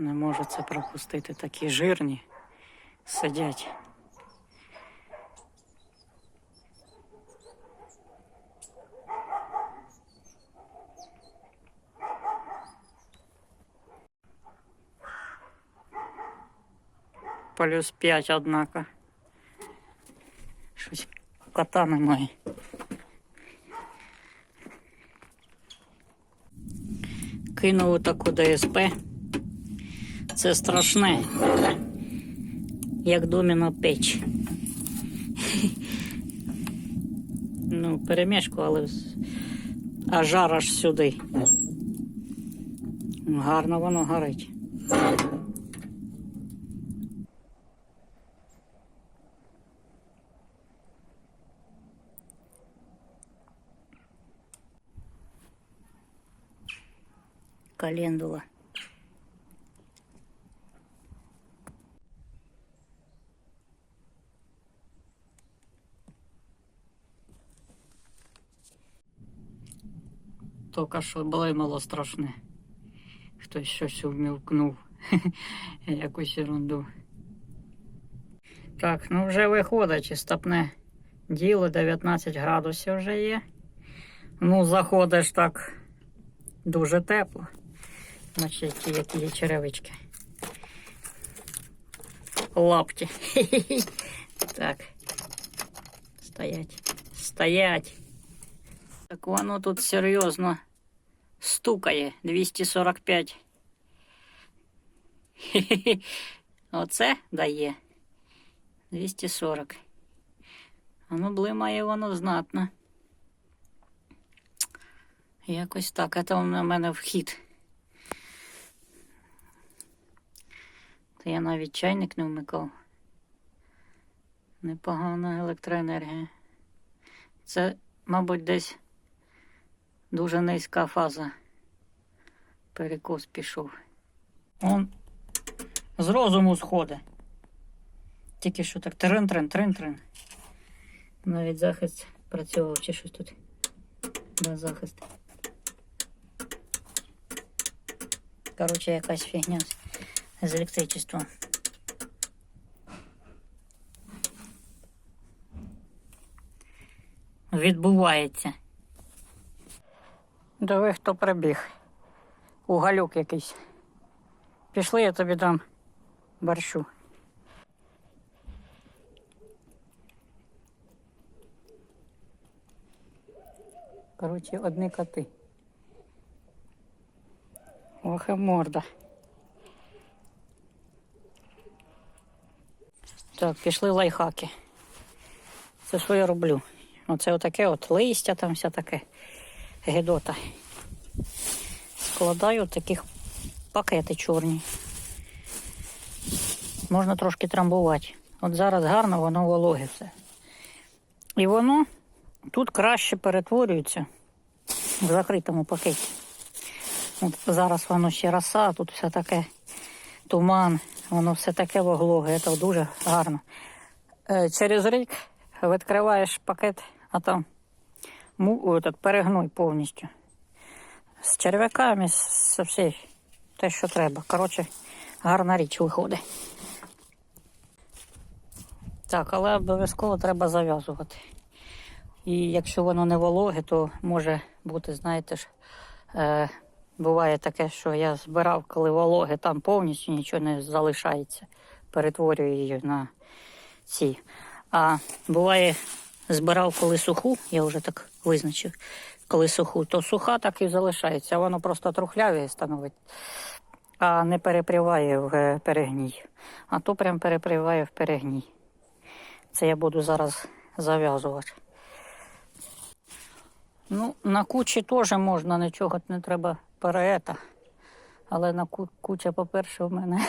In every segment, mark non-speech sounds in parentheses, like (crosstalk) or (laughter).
Не можу це пропустити. Такі жирні сидять. Плюс 5, однако. Щось кота немає. Кинув таку ДСП. Це страшне. Як доміна печ. Ну, перемішку, але а жар аж сюди. Гарно воно горить. Календула. Тільки що блимало страшне. Хтось щось вмілкнув. (laughs) Якусь ерунду. Так, ну вже виходить чистопне діло, 19 градусів вже є. Ну, заходиш так дуже тепло. Значить, які є черевички. Лапті. (laughs) Так. Стоять. Стоять. Так воно тут серйозно стукає 245. (laughs) Оце дає 240. А ну блимає воно знатно. Якось так. Це у мене вхід. Та я навіть чайник не вмикав. Непогана електроенергія. Це, мабуть, десь дуже низька фаза. Перекос пішов. Он з розуму сходить. Тільки що так трин-трин, трин-трин. Навіть захист працював чи щось тут. Да, захист. Коротше, якась фігня з електричеством. Відбувається. Диви, хто прибіг. Угальок якийсь. Пішли, я тобі дам борщу. Коротше, одні коти. Ох і морда. Так, пішли лайфхаки. Це що я роблю? Оце отаке от листя, там вся таке гедота. Складаю в таких пакети чорні. Можна трошки трамбувати. От зараз гарно воно вологе все. І воно тут краще перетворюється в закритому пакеті. От зараз воно ще роса, тут все таке туман, воно все таке вологе, це дуже гарно. Е, Через рік відкриваєш пакет, а там му, о, перегной повністю. З черв'яками, з всіх, те, що треба. Коротше, гарна річ виходить. Так, але обов'язково треба зав'язувати. І якщо воно не вологе, то може бути, знаєте ж, е, буває таке, що я збирав, коли вологе, там повністю нічого не залишається. Перетворюю її на ці. А буває, збирав коли суху, я вже так визначив, коли суху, то суха так і залишається, воно просто трухлявіє становить, а не переприває в е, перегній. А то прям переприває в перегній. Це я буду зараз зав'язувати. Ну, на кучі теж можна, нічого не треба переета. Але на ку- куча, по-перше, у мене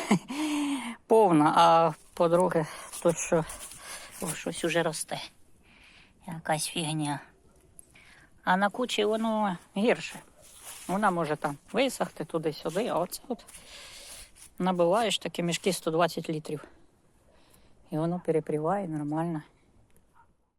(laughs) повна, а по-друге, то що щось уже росте. Якась фігня. А на кучі воно гірше. Вона може там висохти туди-сюди, а оце от набиваєш такі мішки 120 літрів. І воно перепріває нормально.